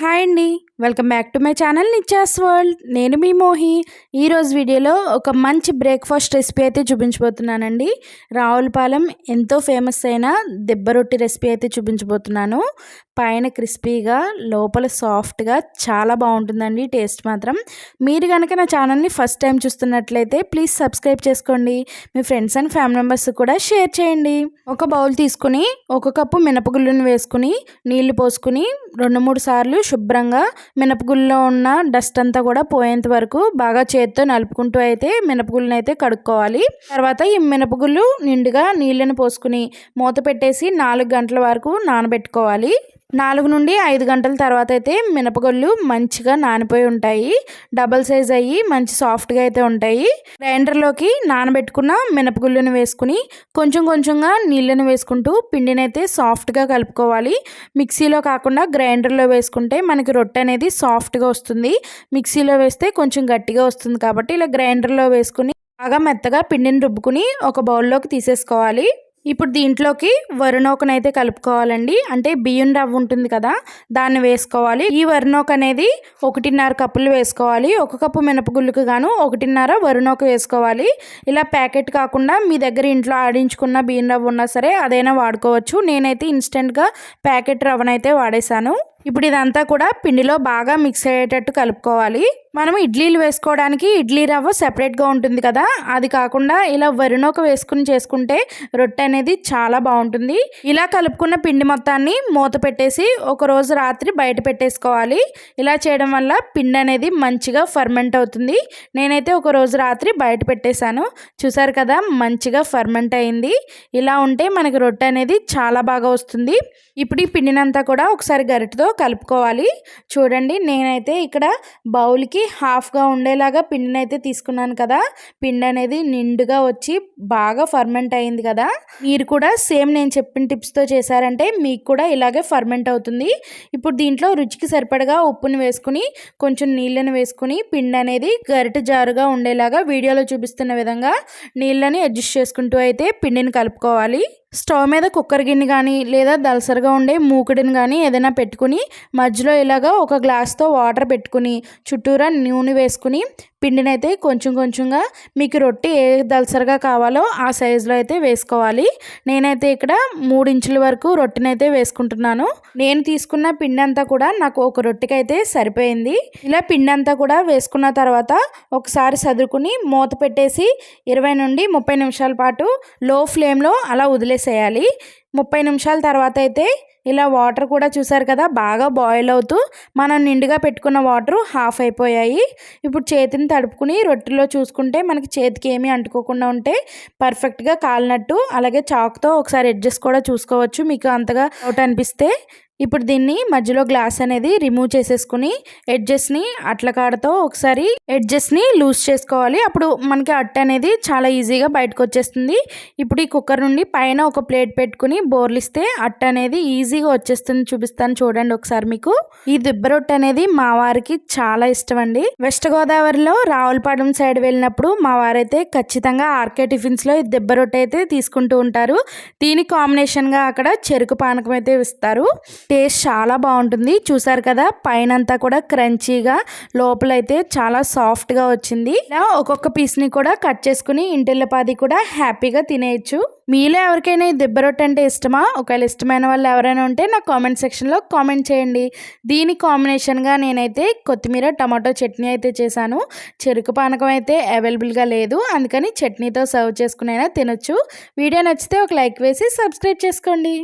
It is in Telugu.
హాయ్ అండి. Welcome back to my channel Nithya's world. నేను మీ మోహి. ఈరోజు వీడియోలో ఒక మంచి బ్రేక్ఫాస్ట్ రెసిపీ అయితే చూపించబోతున్నానండి. రావులపాలెం ఎంతో ఫేమస్ అయిన దెబ్బ రొట్టి రెసిపీ అయితే చూపించబోతున్నాను. పైన క్రిస్పీగా లోపల సాఫ్ట్గా చాలా బాగుంటుందండి టేస్ట్ మాత్రం. మీరు కనుక నా ఛానల్ని ఫస్ట్ టైం చూస్తున్నట్లయితే ప్లీజ్ సబ్స్క్రైబ్ చేసుకోండి. మీ ఫ్రెండ్స్ అండ్ ఫ్యామిలీ మెంబర్స్ కూడా షేర్ చేయండి. ఒక బౌల్ తీసుకుని ఒక కప్పు మినపగుళ్ళను వేసుకుని నీళ్ళు పోసుకుని రెండు మూడు సార్లు శుభ్రంగా మినపగుళ్ళలో ఉన్న డస్ట్ అంతా కూడా పోయేంత వరకు బాగా చేత్తో నలుపుకుంటూ అయితే మినపగుళ్ళని అయితే కడుక్కోవాలి. తర్వాత ఈ మినపగుళ్ళు నిండుగా నీళ్ళని పోసుకుని మూత పెట్టేసి నాలుగు గంటల వరకు నానబెట్టుకోవాలి. నాలుగు నుండి ఐదు గంటల తర్వాత అయితే మినపగొళ్ళు మంచిగా నానిపోయి ఉంటాయి. డబల్ సైజ్ అయ్యి మంచి సాఫ్ట్గా అయితే ఉంటాయి. గ్రైండర్లోకి నానబెట్టుకున్న మినపగుళ్ళుని వేసుకుని కొంచెం కొంచెంగా నీళ్ళని వేసుకుంటూ పిండిని అయితే సాఫ్ట్గా కలుపుకోవాలి. మిక్సీలో కాకుండా గ్రైండర్లో వేసుకుంటే మనకి రొట్టె అనేది సాఫ్ట్గా వస్తుంది. మిక్సీలో వేస్తే కొంచెం గట్టిగా వస్తుంది కాబట్టి ఇలా గ్రైండర్లో వేసుకుని బాగా మెత్తగా పిండిని రుబ్బుకుని ఒక బౌల్లోకి తీసేసుకోవాలి. ఇప్పుడు దీంట్లోకి వరినోకనైతే కలుపుకోవాలండి. అంటే బియ్యం రవ్వ ఉంటుంది కదా దాన్ని వేసుకోవాలి. ఈ వరినోక అనేది ఒకటిన్నర కప్పులు వేసుకోవాలి. ఒక కప్పు మినపగుళ్ళుకు గాను ఒకటిన్నర వరినోక వేసుకోవాలి. ఇలా ప్యాకెట్ కాకుండా మీ దగ్గర ఇంట్లో ఆడించుకున్న బియ్యం రవ్వ ఉన్నా సరే అదైనా వాడుకోవచ్చు. నేనైతే ఇన్స్టెంట్గా ప్యాకెట్ రవ్వనైతే వాడేశాను. ఇప్పుడు ఇదంతా కూడా పిండిలో బాగా మిక్స్ అయ్యేటట్టు కలుపుకోవాలి. మనం ఇడ్లీలు వేసుకోవడానికి ఇడ్లీ రవ్వ సెపరేట్గా ఉంటుంది కదా? అది కాకుండా ఇలా వరినోక వేసుకుని చేసుకుంటే రొట్టె అనేది చాలా బాగుంటుంది. ఇలా కలుపుకున్న పిండి మొత్తాన్ని మూత పెట్టేసి ఒక రోజు రాత్రి బయట పెట్టేసుకోవాలి. ఇలా చేయడం వల్ల పిండి అనేది మంచిగా ఫర్మెంట్ అవుతుంది. నేనైతే ఒక రోజు రాత్రి బయట పెట్టేశాను. చూసారు కదా? మంచిగా ఫర్మెంట్ అయింది. ఇలా ఉంటే మనకి రొట్టె అనేది చాలా బాగా వస్తుంది. ఇప్పుడు ఈ పిండినంతా కూడా ఒకసారి గరిటతో కలుపుకోవాలి. చూడండి నేనైతే ఇక్కడ బౌల్కి హాఫ్గా ఉండేలాగా పిండిని అయితే తీసుకున్నాను కదా. పిండి అనేది నిండుగా వచ్చి బాగా ఫర్మెంట్ అయింది కదా. మీరు కూడా సేమ్ నేను చెప్పిన టిప్స్తో చేశారంటే మీకు కూడా ఇలాగే ఫర్మెంట్ అవుతుంది. ఇప్పుడు దీంట్లో రుచికి సరిపడగా ఉప్పుని వేసుకుని కొంచెం నీళ్ళని వేసుకుని పిండి అనేది గరిట జారుగా ఉండేలాగా వీడియోలో చూపిస్తున్న విధంగా నీళ్ళని అడ్జస్ట్ చేసుకుంటూ అయితే పిండిని కలుపుకోవాలి. స్టవ్ మీద కుక్కర్ గిన్నె కానీ లేదా దలసరిగా ఉండే మూకుడిని కానీ ఏదైనా పెట్టుకుని మధ్యలో ఇలాగ ఒక గ్లాస్తో వాటర్ పెట్టుకుని చుట్టూరా నూనె వేసుకుని పిండిని అయితే కొంచెం కొంచెంగా మీకు రొట్టి ఏ దలసరిగా కావాలో ఆ సైజులో అయితే వేసుకోవాలి. నేనైతే ఇక్కడ మూడు ఇంచుల వరకు రొట్టెనైతే వేసుకుంటున్నాను. నేను తీసుకున్న పిండి అంతా కూడా నాకు ఒక రొట్టెకి అయితే సరిపోయింది. ఇలా పిండి అంతా కూడా వేసుకున్న తర్వాత ఒకసారి సదురుకుని మూత పెట్టేసి ఇరవై నుండి ముప్పై నిమిషాల పాటు లో ఫ్లేమ్లో అలా వదిలేసేయాలి. ముప్పై నిమిషాల తర్వాత అయితే ఇలా వాటర్ కూడా చూసారు కదా బాగా బాయిల్ అవుతూ మనం నిండుగా పెట్టుకున్న వాటర్ హాఫ్ అయిపోయాయి. ఇప్పుడు చేతిని తడుపుకుని రొట్టెలో చూసుకుంటే మనకి చేతికి ఏమీ అంటుకోకుండా ఉంటే పర్ఫెక్ట్గా కాలినట్టు అలాగే చాక్తో ఒకసారి అడ్జస్ట్ కూడా చూసుకోవచ్చు. మీకు అంతగా అవుట్ అనిపిస్తే ఇప్పుడు దీన్ని మధ్యలో గ్లాస్ అనేది రిమూవ్ చేసేసుకుని ఎడ్జెస్ని అట్లకాడతో ఒకసారి ఎడ్జెస్ని లూజ్ చేసుకోవాలి. అప్పుడు మనకి అట్ట అనేది చాలా ఈజీగా బయటకు వచ్చేస్తుంది. ఇప్పుడు ఈ కుక్కర్ నుండి పైన ఒక ప్లేట్ పెట్టుకుని బోర్లిస్తే అట్ట అనేది ఈజీగా వచ్చేస్తుంది. చూపిస్తాను చూడండి ఒకసారి మీకు. ఈ దిబ్బరొట్టె అనేది మా వారికి చాలా ఇష్టం అండి వెస్ట్ గోదావరిలో రావులపాలెం సైడ్ వెళ్ళినప్పుడు మా వారైతే ఖచ్చితంగా ఆర్కే టిఫిన్స్లో ఈ దిబ్బరొట్టె అయితే తీసుకుంటూ ఉంటారు. దీని కాంబినేషన్గా అక్కడ చెరుకు పానకం అయితే ఇస్తారు. టేస్ట్ చాలా బాగుంటుంది. చూసారు కదా? పైన అంతా కూడా క్రంచీగా లోపలైతే చాలా సాఫ్ట్గా వచ్చింది. ఇలా ఒక్కొక్క పీస్ని కూడా కట్ చేసుకుని ఇంటిల్లపాది కూడా హ్యాపీగా తినేయచ్చు. మీలో ఎవరికైనా ఈ దెబ్బ రొట్టె అంటే ఇష్టమా? ఒకవేళ ఇష్టమైన వాళ్ళు ఎవరైనా ఉంటే నా కామెంట్ సెక్షన్లో కామెంట్ చేయండి. దీని కాంబినేషన్గా నేనైతే కొత్తిమీర టమాటో చట్నీ అయితే చేశాను. చెరుకు పానకం అయితే అవైలబుల్గా లేదు. అందుకని చట్నీతో సర్వ్ చేసుకునైనా తినొచ్చు. వీడియో నచ్చితే ఒక లైక్ వేసి సబ్స్క్రైబ్ చేసుకోండి.